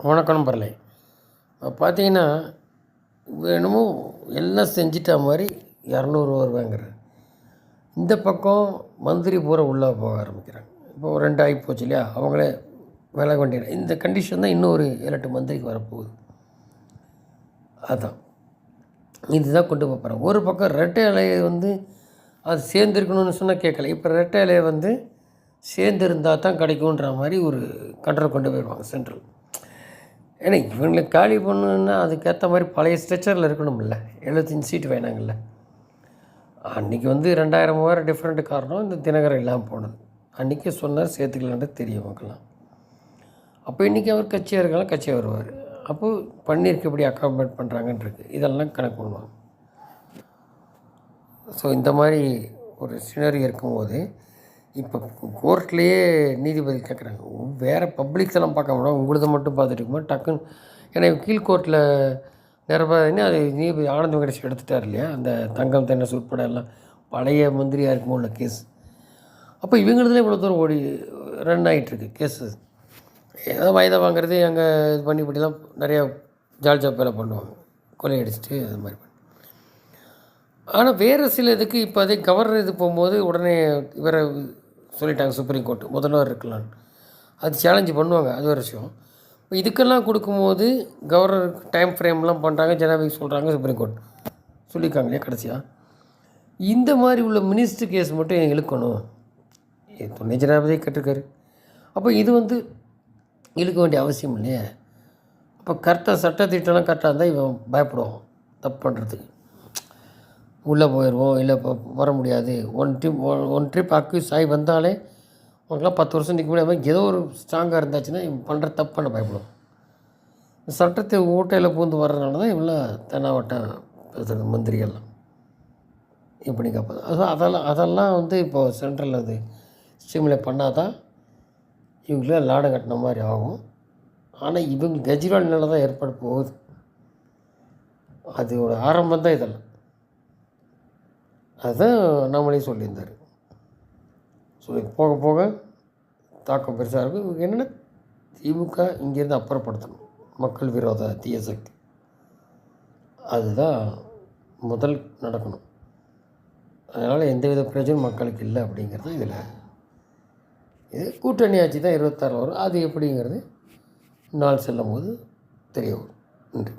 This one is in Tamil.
வணக்கம் பரலை பார்த்தீங்கன்னா வேணுமோ எல்லாம் செஞ்சிட்டா மாதிரி இரநூறு வருவாங்கிற இந்த பக்கம் மந்திரி பூரா உள்ளே போக ஆரம்பிக்கிறாங்க. இப்போ ஒரு ரெண்டு ஆகி போச்சு இல்லையா? அவங்களே விலை வேண்டிய இந்த கண்டிஷன் தான் இன்னும் ஒரு ஏழு எட்டு மந்திரிக்கு வரப்போகுது. அதான். இதுதான் கொண்டு போக போகிறாங்க ஒரு பக்கம் ரெட்டை இலையை வந்து அது சேர்ந்துருக்கணும்னு சொன்னால் கேட்கல. இப்போ ரெட்டை இலையை வந்து சேர்ந்துருந்தால் தான் கிடைக்குன்ற மாதிரி ஒரு கண்ட்ரோல் கொண்டு போயிடுவாங்க சென்ட்ரல் ஏன்னா இவங்களுக்கு காலி பண்ணணுன்னா அதுக்கேற்ற மாதிரி பழைய ஸ்ட்ரெச்சரில் இருக்கணும்ல. எழுபத்தஞ்சு சீட்டு வேணாங்கல்ல. அன்றைக்கி வந்து ரெண்டாயிரம் மூவாயிரம் டிஃப்ரெண்ட் காரணம். இந்த தினகரன் இல்லாமல் போனது. அன்றைக்கி சொன்னார் சேர்த்துக்கலான்ட்டு தெரியும் மக்கள்லாம் அப்போ இன்றைக்கி அவர் கட்சியாக இருக்கலாம் கட்சியாக வருவார். அப்போது பன்னீருக்கு எப்படி அக்காமடேட் பண்ணுறாங்கன்றது இதெல்லாம் கணக்கு பண்ணுவாங்க. ஸோ இந்த மாதிரி ஒரு சினரி இருக்கும்போது இப்போ கோர்ட்லேயே நீதிபதி கேட்குறாங்க வேறு பப்ளிக்ஸ் எல்லாம் பார்க்க மாட்டோம் உங்களுதை மட்டும் பார்த்துட்டு இருக்குமா? டக்குன்னு. ஏன்னா கீழ் கோர்ட்டில் நிரபாதினா அது நீதிபதி ஆனந்த வெங்கடேஷ் எடுத்துட்டார் இல்லையா? அந்த தங்கம் தென்னஸ் உட்பட எல்லாம் பழைய மந்திரியாக இருக்குமோ உள்ள கேஸ். அப்போ இவங்களுதுல இவ்வளோ தூரம் ஓடி ரன் ஆகிட்டுருக்கு கேஸு. ஏதோ வயதை வாங்குறது அங்கே இது பண்ணி இப்படிலாம் நிறையா ஜால் ஜாப் வேலை பண்ணுவாங்க கொள்ளையடிச்சிட்டு அது மாதிரி ஆனால் வேறு சில இதுக்கு இப்போ அதே கவர்னர் இது போகும்போது உடனே இவரை சொல்லிட்டாங்க சுப்ரீம் கோர்ட்டு முதல்வர் இருக்கலான்னு அது சேலஞ்சு பண்ணுவாங்க அது ஒரு விஷயம். இப்போ இதுக்கெல்லாம் கொடுக்கும்போது கவர்னர் டைம் ஃப்ரேம்லாம் பண்ணுறாங்க ஜனாதிபதி சொல்கிறாங்க சுப்ரீம் கோர்ட் சொல்லியிருக்காங்க இல்லையா கடைசியாக இந்த மாதிரி உள்ள மினிஸ்டர் கேஸ் மட்டும் இழுக்கணும். துணை ஜனாதிபதி கேட்டிருக்காரு. அப்போ இது வந்து இழுக்க வேண்டிய அவசியம் இல்லையே. அப்போ கரெக்டாக சட்டத்திட்டம்லாம் கரெக்டாக இருந்தால் இவன் பயப்படுவான் தப்பு பண்ணுறதுக்கு உள்ளே போயிடுவோம் இல்லை இப்போ வர முடியாது. One trip one trip accuse ஆகி வந்தாலே உங்களுக்குலாம் பத்து வருஷம் நிற்க முடியாமல் ஏதோ ஒரு ஸ்ட்ராங்காக இருந்தாச்சுன்னா இவன் பண்ணுற தப்பு பண்ண பயப்படுவோம் சட்டத்தை ஓட்டையில் பூந்து வர்றதுனால தான் இவ்வளோ தென்னாவட்ட மந்திரிகள்லாம். இப்படி காப்பது அது அதெல்லாம் அதெல்லாம் வந்து இப்போது சென்ட்ரல் அது ஸ்டிமுலேட் பண்ணால் தான் இவங்களே லாடம் கட்டின மாதிரி ஆகும். ஆனால் இவங்க கெஜ்ரிவால் நிலை தான் ஏற்பாடு போகுது. அதோட ஆரம்பம் தான் இதெல்லாம். அதுதான் நம்மளே சொல்லியிருந்தார். ஸோ போக போக தாக்கம் பெருசாக இருக்கும் இவங்க என்னென்னா திமுக இங்கேருந்து அப்புறப்படுத்தணும். மக்கள் விரோத தீய சக்தி. அதுதான் முதல் நடக்கணும். அதனால் எந்தவித பிரச்சனையும் மக்களுக்கு இல்லை அப்படிங்கிறது இதில். இது கூட்டணி ஆட்சி தான் இருபத்தாறு வரும். அது எப்படிங்கிறது நாள் செல்லும் போது தெரிய வரும். நன்றி.